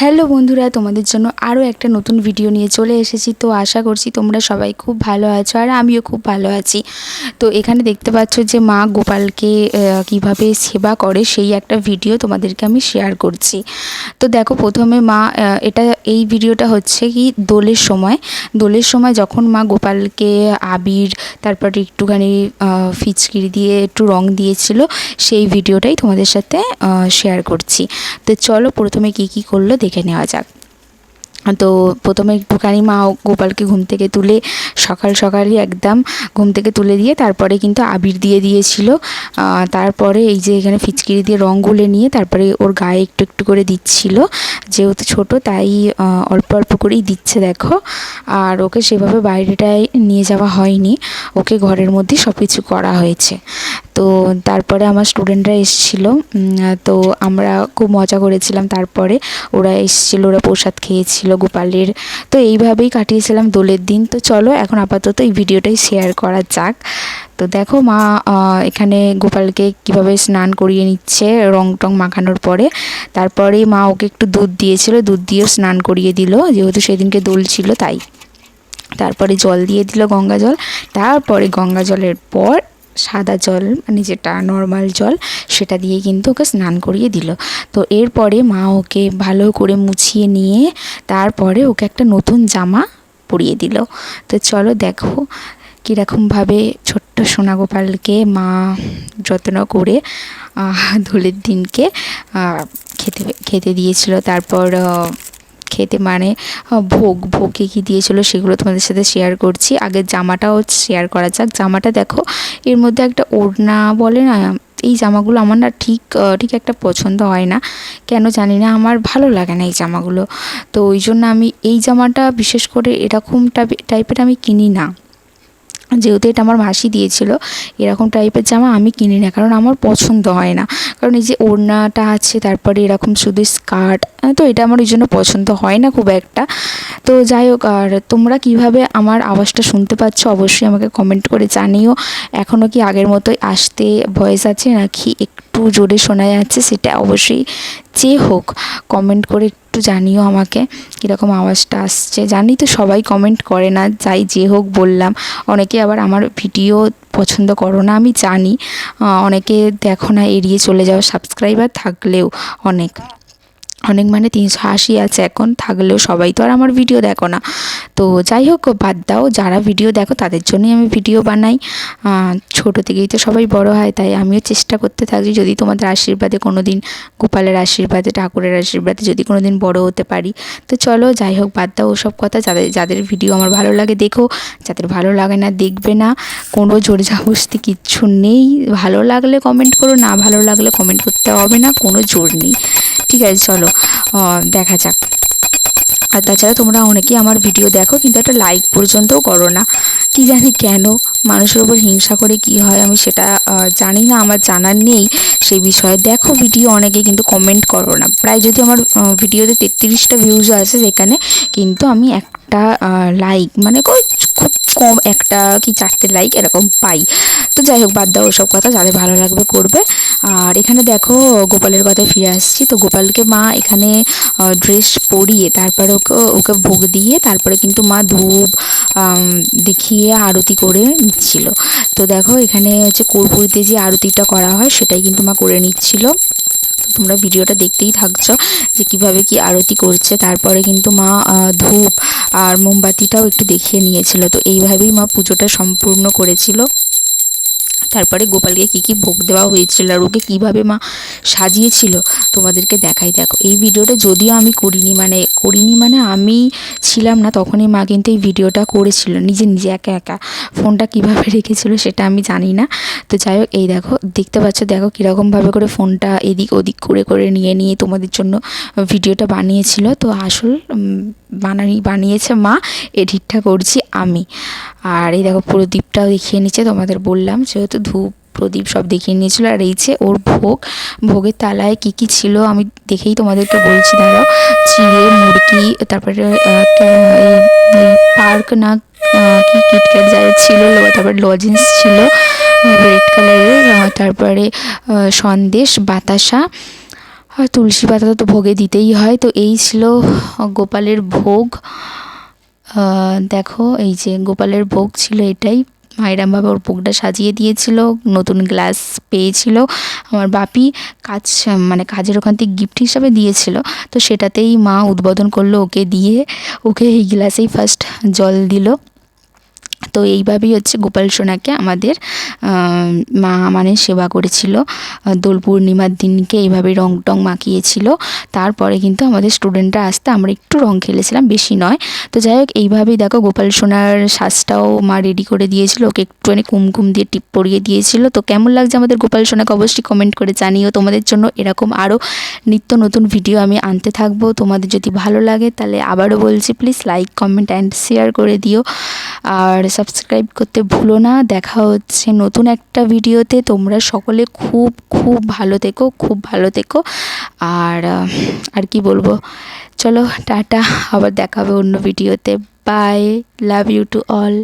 Hello বন্ধুরা, তোমাদের জন্য আরও একটা নতুন ভিডিও নিয়ে চলে এসেছি। তো আশা করছি তোমরা সবাই খুব ভালো আছো আর আমিও খুব ভালো আছি। তো এখানে দেখতে পাচ্ছ যে মা গোপালকে কীভাবে সেবা করে সেই একটা ভিডিও তোমাদেরকে আমি শেয়ার করছি। তো দেখো প্রথমে মা এটা, এই ভিডিওটা হচ্ছে কি দোলের সময়। দোলের সময় যখন মা গোপালকে আবির, তারপরে একটুখানি ফিচকিরি দিয়ে একটু রং দিয়েছিল, সেই ভিডিওটাই তোমাদের সাথে শেয়ার করছি। তো চলো প্রথমে কি কি করল দেখে নেওয়া যাক। তো প্রথমে একটুখানি মা গোপালকে ঘুম থেকে তুলে সকাল সকালই একদম ঘুম থেকে তুলে দিয়ে তারপরে কিন্তু আবির দিয়ে দিয়েছিল। তারপরে এই যে এখানে ফিচকিরি দিয়ে রং গুলে নিয়ে তারপরে ওর গায়ে একটু একটু করে দিচ্ছিল। যেহেতু ছোট তাই অল্প অল্প করেই দিচ্ছে দেখো। আর ওকে সেভাবে বাইরেটায় নিয়ে যাওয়া হয়নি। ওকে ঘরের মধ্যেই সব কিছু করা হয়েছে। তো তারপরে আমার স্টুডেন্টরা এসেছিল তো আমরা খুব মজা করেছিলাম। তারপরে ওরা এসেছিল, ওরা প্রসাদ খেয়েছিল গোপালের। তো এইভাবেই কাটিয়েছিলাম দোলের দিন। তো চলো এখন আপাতত এই ভিডিওটাই শেয়ার করা যাক। তো দেখো মা এখানে গোপালকে কীভাবে স্নান করিয়ে নিচ্ছে রং টং মাখানোর পরে। তারপরে মা ওকে একটু দুধ দিয়েছিল, দুধ দিয়েও স্নান করিয়ে দিল। যেহেতু সেদিনকে দোল ছিল তাই। তারপরে জল দিয়ে দিল গঙ্গা জল। তারপরে গঙ্গা জলের পর সাদা জল মানে যেটা নর্মাল জল, সেটা দিয়ে কিন্তু ওকে স্নান করিয়ে দিল। তো এরপরে মা ওকে ভালো করে মুছিয়ে নিয়ে তারপরে ওকে একটা নতুন জামা পরিয়ে দিল। তো চলো দেখো কীরকমভাবে ছোট্ট সোনা গোপালকে মা যত্ন করে দোলের দিনকে খেতে খেতে দিয়েছিল। তারপর খেতে মানে ভোগ ভোগ কী দিয়েছিল সেগুলো তোমাদের সাথে শেয়ার করছি। আগে জামাটাও শেয়ার করা যাক। জামাটা দেখো, এর মধ্যে একটা ওড়না বলে না, এই জামাগুলো আমার না ঠিক ঠিক একটা পছন্দ হয় না। কেন জানি না, আমার ভালো লাগে না এই জামাগুলো। তো ওই জন্য আমি এই জামাটা বিশেষ করে এরকম টাইপের আমি কিনি না। যেহেতু এটা আমার মাসি দিয়েছিল, এরকম টাইপের জামা আমি কিনি না, কারণ আমার পছন্দ হয় না। কারণ এই যে ওড়নাটা আছে, তারপরে এরকম শুধু স্কার্ট তো এটা আমার ওই জন্য পছন্দ হয় না খুব একটা। তো যাই হোক, আর তোমরা কীভাবে আমার আওয়াজটা শুনতে পাচ্ছ, অবশ্যই আমাকে কমেন্ট করে জানিও। এখনও কি আগের মতোই আসতে ভয়েস আছে, নাকি একটু জোরে শোনা যাচ্ছে, সেটা অবশ্যই যে হোক কমেন্ট করে একটু জানিও আমাকে কীরকম আওয়াজটা আসছে। জানি তো সবাই কমেন্ট করে না, যাই যে হোক বললাম। অনেকে আবার আমার ভিডিও পছন্দ করো না, আমি জানি। অনেকে দেখো না, এড়িয়ে চলে যাও সাবস্ক্রাইবার থাকলেও অনেক। অনেক মানে তিনশো আশি আছে এখন, থাকলেও সবাই তো আর আমার ভিডিও দেখো না। তো যাই হোক, বাদ দাও, যারা ভিডিও দেখো তাদের জন্যই আমি ভিডিও বানাই। ছোটো থেকেই তো সবাই বড় হয়, তাই আমিও চেষ্টা করতে থাকি যদি তোমাদের আশীর্বাদে কোনো দিন গোপালের আশীর্বাদে, ঠাকুরের আশীর্বাদে যদি কোনো দিন বড় হতে পারি। তো চলো, যাই হোক, বাদ দাও ওসব কথা, যাদের যাদের ভিডিও আমার ভালো লাগে দেখো, যাদের ভালো লাগে না দেখবে না, কোনো জোর জাবস্তি কিচ্ছু নেই। ভালো লাগলে কমেন্ট করো, না ভালো লাগলে কমেন্ট করতে হবে না, কোনো জোর নেই। ঠিক আছে, চলো। দেখা যাক। আর তাছাড়া তোমরা অনেকেই আমার ভিডিও দেখো, কিন্তু একটা লাইক পর্যন্তও করো না। কি জানি কেন মানুষের ওপর হিংসা করে কি হয় আমি সেটা জানি না, আমার জানার নেই। সেই বিষয়ে দেখো ভিডিও অনেকে কিন্তু কমেন্ট করো না। প্রায় যদি আমার ভিডিওতে তেত্রিশটা ভিউজ আছে সেখানে, কিন্তু আমি একটা লাইক মানে কম একটা কি চারটে লাইক এরকম পাই। তো যাই হোক, বাদ দাও ওসব কথা, যাদের ভালো লাগবে করবে। আর এখানে দেখো, গোপালের কথায় ফিরে আসছি। তো গোপালকে মা এখানে ড্রেস পরিয়ে তারপরে ওকে ওকে ভোগ দিয়ে তারপরে কিন্তু মা ধূপ দেখিয়ে আরতি করে নিচ্ছিল। তো দেখো, এখানে হচ্ছে কর্পূরিতে যে আরতিটা করা হয়, সেটাই কিন্তু মা করে নিচ্ছিল। তোমরা ভিডিওটা দেখতেই থাকছ যে কীভাবে কি আরতি করছে। তারপরে কিন্তু মা ধূপ আর মোমবাতিটাও একটু দেখিয়ে নিয়েছিল। তো এইভাবেই মা পুজোটা সম্পূর্ণ করেছিল। তারপরে গোপালকে কী কী ভোগ দেওয়া হয়েছিল আর ওকে কীভাবে মা সাজিয়েছিল, তোমাদেরকে দেখাই। দেখো, এই ভিডিওটা যদিও আমি করিনি মানে করিনি মানে আমি ছিলাম না, তখনই মা কিন্তু এই ভিডিওটা করেছিল, নিজে নিজে একা একা। ফোনটা কীভাবে রেখেছিল সেটা আমি জানি না। তো যাই হোক, এই দেখো, দেখতে পাচ্ছ, দেখো কীরকমভাবে করে ফোনটা এদিক ওদিক করে করে নিয়ে নিয়ে তোমাদের জন্য ভিডিওটা বানিয়েছিল। তো আসল বানানি, বানিয়েছে মা এডিটটা করছি। আমি। আর এই দেখো প্রদীপটাও দেখিয়ে নিচ্ছে, তোমাদের বললাম। যেহেতু ধূপ, প্রদীপ সব দেখিয়ে নিয়েছিল, আর এই যে ওর ভোগ, ভোগের তালায় কি কি ছিল আমি দেখেই তোমাদেরকে বলছি, দাঁড়াও। চিড়ে, মুরগি, তারপরে পার্ক না কি কিটক্যাট যাই ছিল তারপরে লজেন্স ছিল, রেড কালারের তারপরে সন্দেশ, বাতাসা। আর তুলসী পাতা তো ভোগে দিতেই হয়। তো এই ছিল গোপালের ভোগ। দেখো, এই যে গোপালের ভোগ ছিল এটাই। মায়েরাম বাবা ওর ভোগটা সাজিয়ে দিয়েছিল, নতুন গ্লাস পেয়েছিল। আমার বাপি কাজ মানে কাজের ওখান থেকে গিফট হিসাবে দিয়েছিল। তো সেটাতেই মা উদ্বোধন করল ওকে দিয়ে। ওকে এই গ্লাসেই ফার্স্ট জল দিল। তো এইভাবেই হচ্ছে গোপাল সোনাকে আমাদের মা মানে সেবা করেছিল। দোল পূর্ণিমার দিনকে এইভাবে রং টং মাখিয়েছিল। তারপরে কিন্তু আমাদের স্টুডেন্টরা আসতে আমরা একটু রং খেলেছিলাম, বেশি নয়। তো যাই হোক, এইভাবেই দেখো গোপাল সোনার সাজটাও মা রেডি করে দিয়েছিল। ওকে একটুখানি কুমকুম দিয়ে টিপ পরিয়ে দিয়েছিল। তো কেমন লাগছে আমাদের গোপাল সোনাকে অবশ্যই কমেন্ট করে জানিও। তোমাদের জন্য এরকম আরও নিত্য নতুন ভিডিও আমি আনতে থাকব। তোমাদের যদি ভালো লাগে তাহলে আবারও বলছি please like comment and share করে দিও। আর সাবস্ক্রাইব করতে ভুলো না। দেখা হচ্ছে নতুন একটা ভিডিওতে। তোমরা সকলে খুব খুব ভালো থেকো, খুব ভালো থেকো। আর আর কি বলব? চলো, টাটা। আবার দেখাবে অন্য ভিডিওতে। Bye love you to all